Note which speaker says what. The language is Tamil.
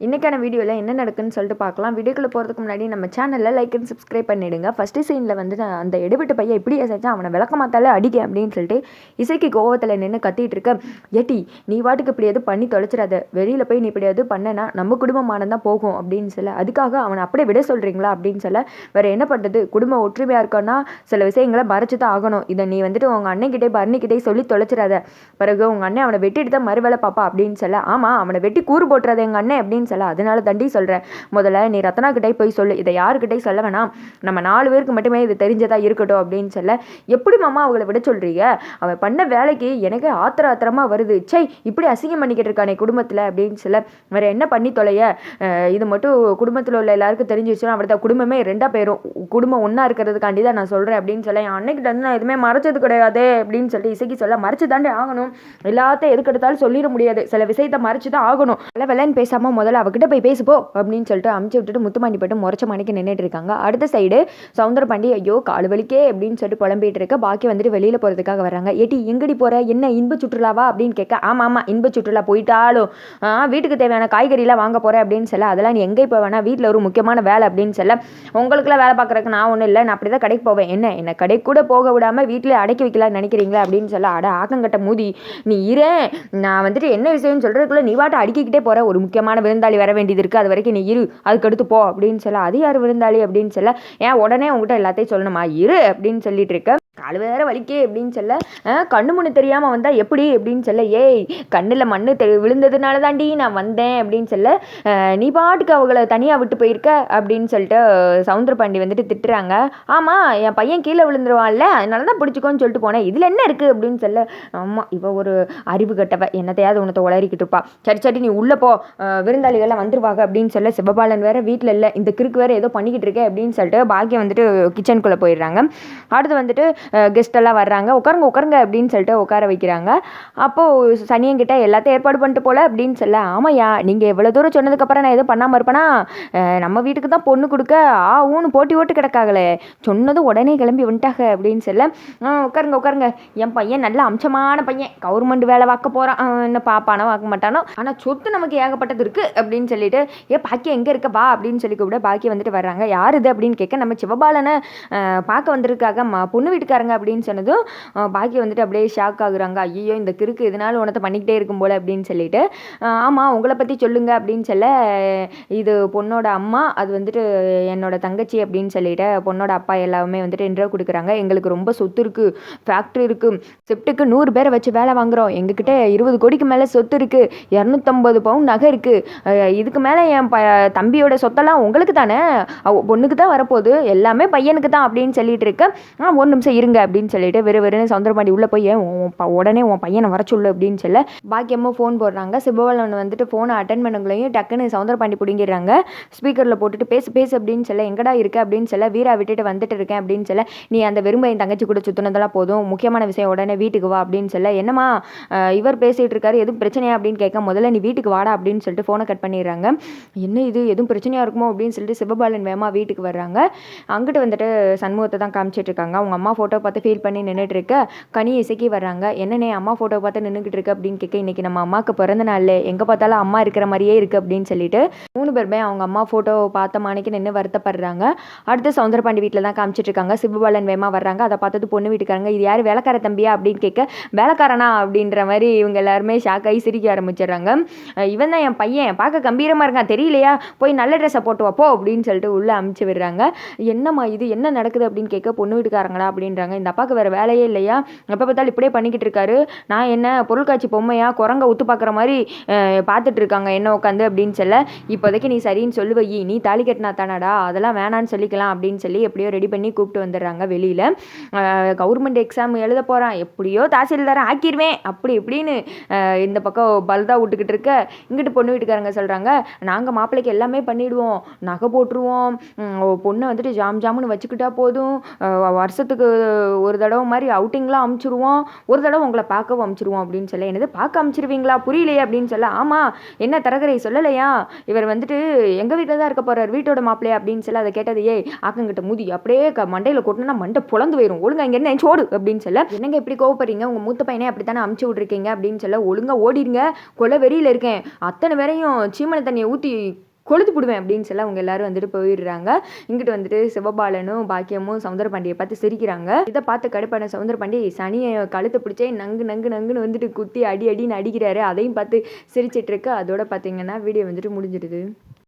Speaker 1: இன்றைக்கான வீடியோவில் என்ன நடக்குன்னு சொல்லிட்டு பார்க்கலாம். வீடியோக்குள்ளே போகிறதுக்கு முன்னாடி நம்ம சேனலில் லைக் அண்ட் சப்ஸ்கிரைப் பண்ணிவிடுங்க ஃபஸ்ட்டு சீனில் வந்து நான் அந்த எடுபட்டு பையன் இப்படி அசைச்சா அவனை விளக்கமாத்தாலே அடிக்க அப்படின்னு சொல்லிட்டு இசைக்கு கோவத்தில் நின்று கத்திட்டு இருக்க எட்டி நீ வாட்டுக்கு இப்படியாவது பண்ணி தொலைச்சிடாத. வெளியில் போய் நீ இப்படியாவது பண்ணனா நம்ம குடும்பமானதான் போகும். அப்படின்னு சொல்ல அதுக்காக அவனை அப்படியே விட சொல்கிறீங்களா அப்படின்னு சொல்ல வேறு என்ன பண்ணுறது குடும்பம் ஒற்றுமையாக இருக்கோன்னா சில விஷயங்களை மறைச்சு தான் ஆகணும். இதை நீ வந்துட்டு உங்கள் அண்ணன்கிட்டே பரணிக்கிட்டே சொல்லி தொலைச்சிடாத. பிறகு உங்கள் அண்ணன் அவனை வெட்டிட்டு தான் மறுவேலை பாப்பா. அப்படின்னு சொல்ல ஆமாம் அவனை வெட்டி கூறு போட்டுறது எங்கள் அண்ணன். அப்படின்னு சொல்ல அதனால தண்டி சொல்கிறேன் முதல்ல நீ ரத்னா கிட்டே போய் சொல்லு. இதை யாருக்கிட்டே சொல்ல வேணாம். நம்ம நாலு பேருக்கு மட்டுமே இது தெரிஞ்சதா இருக்கட்டும் அப்படின்னு சொல்ல எப்படி மாமா அவளை விட சொல்கிறீங்க அவன் பண்ண வேலைக்கு எனக்கு ஆத்திர ஆத்திரமாக வருது. சை இப்படி அசிங்கம் பண்ணிக்கிட்டு இருக்கானே குடும்பத்தில் அப்படின்னு சொல்ல வேறு என்ன பண்ணி தொலைய? இது மட்டும் குடும்பத்தில் உள்ள எல்லாருக்கும் தெரிஞ்சிச்சுன்னா அவர்தான் குடும்பமே ரெண்டாக போயிடும் குடும்பம் ஒன்றா இருக்கிறதுக்காண்டி தான் நான் சொல்கிறேன் அப்படின்னு சொல்ல என் அன்னைக்கிட்ட இருந்து நான் எதுவுமே மறைச்சது கிடையாது அப்படின்னு சொல்லி இசைக்கு சொல்ல மறைச்சு தாண்டே ஆகணும். எல்லாத்தையும் எதுக்கெடுத்தாலும் சொல்லிட முடியாது. சில விஷயத்தை மறைச்சு தான் ஆகணும். வெள்ள வெள்ளன்னு பேசாமல் முதல்ல அவகிட்ட போய் பேசுப்போ அப்படின்னு சொல்லிட்டு அமுச்சு விட்டுட்டு முத்துமாண்டி போட்டு முறைச்ச மணிக்கு நின்றுட்டு இருக்காங்க. அடுத்த சைடு சவுந்தர பாண்டி ஐயோ கால் வலிக்கே அப்படின்னு சொல்லிட்டு புலம்பிட்டு இருக்க பாக்கி வந்துட்டு வெளியில் போகிறதுக்காக வராங்க ஏட்டி எங்கடி போகிற என்ன இன்ப சுற்றுலாவா? அப்படின்னு கேட்க ஆமாம் ஆமாம் இன்ப சுற்றுலா போயிட்டாலும் வீட்டுக்கு தேவையான காய்கறிலாம் வாங்க போகிறேன் அப்படின்னு சொல்ல அதெல்லாம் நீ எங்கே இப்போ வேணா வீட்டில் ஒரு முக்கியமான வேலை அப்படின்னு சொல்ல உங்களுக்குலாம் வேலை பார்க்குறதுக்கு நான் ஒன்றும் இல்லை நான் அப்படி தான் கடைக்கு போவேன். என்ன என்னை கடைக்கு கூட போக விடாமல் வீட்டில் அடக்கி வைக்கலாம்னு நினைக்கிறீங்களா? அப்படின்னு சொல்ல அட ஆக்கங்கட்ட மூதி நீ இரு. நான் வந்துட்டு என்ன விஷயம்னு சொல்கிறதுக்குள்ள நீ வாட்டை அடிக்கிக்கிட்டே போகிற ஒரு முக்கியமான விருந்தாளி வர வேண்டியது இருக்குது அது வரைக்கும் நீ இரு. அதுக்கடுத்து போ அப்படின்னு சொல்ல அது யார் விருந்தாளி? அப்படின்னு சொல்ல ஏன் உடனே உங்ககிட்ட எல்லாத்தையும் சொல்லணுமா? இரு அப்படின்னு சொல்லிட்டு இருக்க. கால் வேற வலிக்கே அப்படின்னு சொல்ல கண்ணு முன்னு தெரியாமல் வந்தால் எப்படி அப்படின்னு சொல்ல ஏய் கண்ணில் மண்ணு தெ விழுந்ததுனால தாண்டி நான் வந்தேன் அப்படின்னு சொல்ல நீ பாட்டுக்கு அவங்கள தனியாக விட்டு போயிருக்க அப்படின்னு சொல்லிட்டு சவுந்தர பாண்டி வந்துட்டு திட்டுறாங்க. ஆமாம் என் பையன் கீழே விழுந்துருவான்ல அதனால தான் பிடிச்சிக்கோன்னு சொல்லிட்டு போனேன். இதில் என்ன இருக்குது அப்படின்னு சொல்ல ஆமாம் இவள் ஒரு அறிவு கட்டவ என்னத்தையாவது உனத்தை உளறிக்கிட்டு இருப்பா. சரி சரி நீ உள்ளே போ விருந்தாளிகள்லாம் வந்துருவாங்க அப்படின்னு சொல்ல சிவபாலன் வேற வீட்டில் இல்லை இந்த கிறுக்கு வேறு ஏதோ பண்ணிக்கிட்டு இருக்கே அப்படின்னு சொல்லிட்டு பாக்கியம் வந்துட்டு கிச்சனுக்குள்ளே போயிடுறாங்க. அடுத்து வந்துட்டு கெஸ்டெல்லாம் வர்றாங்க. உட்காருங்க உட்காருங்க அப்படின்னு சொல்லிட்டு உட்கார வைக்கிறாங்க. அப்போது சனியன்கிட்ட எல்லாத்தையும் ஏற்பாடு பண்ணிட்டு போல அப்படின்னு சொல்ல ஆமாய்யா நீங்கள் எவ்வளோ தூரம் சொன்னதுக்கப்புறம் நான் எதுவும் பண்ணாமல் இருப்பேனா? நம்ம வீட்டுக்கு தான் பொண்ணு கொடுக்க ஆ ஊன்னு போட்டி ஓட்டு கிடக்காங்களே. சொன்னதும் உடனே கிளம்பி வந்துட்டாங்க. அப்படின்னு சொல்ல உட்காருங்க உட்காருங்க. என் பையன் நல்ல அம்சமான பையன். கவர்மெண்ட் வேலை பார்க்க போகிறான் என்ன பாப்பானோ வாக்க மாட்டானோ. ஆனால் சொத்து நமக்கு ஏகப்பட்டது இருக்குது அப்படின்னு சொல்லிட்டு ஏ பாக்கி எங்கே இருக்க? வா. அப்படின்னு சொல்லி கூப்பிட பாக்கி வந்துட்டு வர்றாங்க. யார் இது? அப்படின்னு கேட்க நம்ம சிவபாலனை பார்க்க வந்திருக்காங்க பொண்ணு பொண்ணு வீட்டுக்காரங்க அப்படின்னு சொன்னதும் பாக்கி வந்துட்டு அப்படியே ஷாக் ஆகுறாங்க. ஐயோ இந்த கிறுக்கு இதனால உனத்தை பண்ணிக்கிட்டே இருக்கும் போல அப்படின்னு சொல்லிட்டு ஆமாம் உங்களை பற்றி சொல்லுங்க அப்படின்னு சொல்ல இது பொண்ணோட அம்மா அது வந்துட்டு என்னோட தங்கச்சி அப்படின்னு சொல்லிட்டு பொண்ணோட அப்பா எல்லாமே வந்துட்டு இன்டர்வியூ கொடுக்குறாங்க. எங்களுக்கு ரொம்ப சொத்து இருக்குது ஃபேக்ட்ரி இருக்குது ஷிஃப்ட்டுக்கு நூறு பேரை வச்சு வேலை வாங்குறோம். எங்ககிட்ட இருபது கோடிக்கு மேலே சொத்து இருக்குது இரநூத்தம்பது பவுன் நகை இருக்குது இதுக்கு மேலே என் ப தம்பியோட சொத்தெல்லாம் உங்களுக்கு தானே? பொண்ணுக்கு தான் வரப்போகுது. எல்லாமே பையனுக்கு தான் அப்படின்னு சொல்லிட்டு இருக்க. ஒரு நிமிஷம் இருங்க அப்படின்னு சொல்லிட்டு வெறு வெறுன்னு சவுந்தரபாண்டி உள்ளே போய் உடனே உன் பையனை வர சொல்லு அப்படின்னு சொல்ல பாக்கியமாக ஃபோன் போடுறாங்க. சிவபாலன் வந்துட்டு ஃபோனை அட்டன் பண்ணுங்களையும் டக்குன்னு சவுந்தரபாண்டி பிடிங்கிடுறாங்க. ஸ்பீக்கரில் போட்டுட்டு பேசு பேசு அப்படின்னு சொல்ல எங்கடா இருக்க? அப்படின்னு சொல்ல வீரா விட்டுட்டு வந்துட்டு இருக்கேன் அப்படின்னு சொல்ல நீ அந்த வெறுமையின் என் தங்கச்சி கூட சுற்றினதெல்லாம் போதும். முக்கியமான விஷயம் உடனே வீட்டுக்கு வா அப்படின்னு சொல்ல என்னம்மா இவர் பேசிகிட்டு இருக்காரு. எதுவும் பிரச்சனையா? அப்படின்னு கேட்க முதல்ல நீ வீட்டுக்கு வாடா அப்படின்னு சொல்லிட்டு ஃபோனை கட் பண்ணிடுறாங்க. என்ன இது? எதுவும் பிரச்சனையாக இருக்குமோ? அப்படின்னு சொல்லிட்டு சிவபாலன் வேமா வீட்டுக்கு வர்றாங்க. அங்கிட்டு வந்துட்டு சண்முகத்தை தான் காமிச்சிட்டு இருக்காங்க. அவங்க அம்மா ஃபோட்டோ பார்த்து ஃபீல் பண்ணி நின்றுட்டு இருக்க கனி இசைக்கு வர்றாங்க. என்னண்ணே அம்மா ஃபோட்டோ பார்த்து நின்றுக்கிட்டு இருக்கு அப்படின்னு கேட்க இன்னைக்கு நம்ம அம்மாவுக்கு பிறந்த நாள் எங்கே பார்த்தாலும் அம்மா இருக்கிற மாதிரியே இருக்குது அப்படின்னு சொல்லிட்டு மூணு பேருமே அவங்க அம்மா ஃபோட்டோ பார்த்த மாணிக்கு நின்று வருத்தப்படுறாங்க. அடுத்து சவுந்தரபாண்டி வீட்டில் தான் காமிச்சிட்டு இருக்காங்க சிவபாலன் வேமா வர்றாங்க. அதை பார்த்தது பொண்ணு வீட்டுக்காரங்க இது யார்? வேலைக்கார தம்பியா? அப்படின்னு கேட்க வேலைக்காரனா? அப்படின்ற மாதிரி இவங்க எல்லாருமே ஷாக் ஆகி சிரிக்க ஆரம்பிச்சிடுறாங்க. இவன் தான் என் பையன். பார்க்க கம்பீரமாக இருக்கான். தெரியலையா? போய் நல்ல ட்ரெஸ்ஸை போட்டு வாப்போ அப்படின்னு சொல்லிட்டு உள்ளே அமுச்சு விடுறாங்க. என்னம்மா இது? என்ன நடக்குது? அப்படின்னு கேட்க பொண்ணு வீட்டுக்காரங்களா? அப்படின்றாங்க இந்த அப்பாவுக்கு வேறு வேலையே இல்லையா? எப்போ பார்த்தாலும் இப்படியே பண்ணிக்கிட்டு இருக்காரு. நான் என்ன பொருட்காட்சி பொம்மையா குரங்க உத்து பார்க்குற மாதிரி பார்த்துட்டு இருக்காங்க. என்ன உட்காந்து அப்படின்னு சொல்ல இப்போதைக்கு நீ சரின்னு சொல்லு வை நீ தாலி கட்டினா தானடா? அதெல்லாம் வேணான்னு சொல்லிக்கலாம் அப்படின்னு சொல்லி எப்படியோ ரெடி பண்ணி கூப்பிட்டு வந்துடுறாங்க வெளியில். கவர்மெண்ட் எக்ஸாம் எழுத போகிறான் எப்படியோ தாசில்தாரை ஆக்கிடுவேன் அப்படி இப்படின்னு இந்த பக்கம் பல்தா விட்டுக்கிட்டு இருக்க இங்கிட்டு பொண்ணு வீட்டுக்காரங்க சொல்கிறாங்க நாங்கள் மாப்பிள்ளைக்கு எல்லாமே பண்ணிடுவோம். நகை போட்டுருவோம். பொண்ணை வந்துட்டு ஜாம் ஜாமுன்னு வச்சுக்கிட்டா போதும். வருஷத்துக்கு ஒரு தடவை மாதிரி அவுட்டிங்லாம் அமுச்சிடுவோம் ஒரு தடவை உங்களை பார்க்கவும் அமுச்சிடுவோம் அப்படின்னு சொல்ல என்னது பார்க்க அமுச்சிருவீங்களா? புரியலையே அப்படின்னு சொல்ல ஆமாம் என்ன தரகரை சொல்லலையா? இவர் வந்துட்டு எங்கள் வீட்டில் தான் இருக்க போகிறார் வீட்டோட மாப்பிள்ளையா? அப்படின்னு சொல்ல அதை கேட்டது ஏய் ஆக்கங்கிட்ட முதி அப்படியே க மண்டையில் கொட்டினா மண்டை புலந்து போயிடும் ஒழுங்கா இங்கே என்ன சோடு? அப்படின்னு சொல்ல என்னங்க இப்படி கோவப்படுறீங்க? உங்கள் மூத்த பையனே அப்படி தானே அமுச்சு விட்ருக்கீங்க அப்படின்னு சொல்ல ஒழுங்காக ஓடிடுங்க கொலை வெறியில் இருக்கேன். அத்தனை பேரையும் சீமனை தண்ணியை ஊற்றி கொளுத்து போடுவேன் அப்படின்னு சொல்லி அவங்க எல்லாரும் வந்துட்டு போயிடுறாங்க. இங்கிட்டு வந்துட்டு சிவபாலனும் பாக்கியமும் சவுந்தர பாண்டியை பார்த்து சிரிக்கிறாங்க. இதை பார்த்து கடுப்பான சவுந்தர பாண்டி சனியை கழுத்தை பிடிச்சே நங்கு நங்கு நங்குன்னு வந்துட்டு குத்தி அடி அடின்னு அடிக்கிறாரு. அதையும் பார்த்து சிரிச்சிட்டு இருக்கு. அதோட பார்த்தீங்கன்னா வீடியோ வந்துட்டு முடிஞ்சிடுது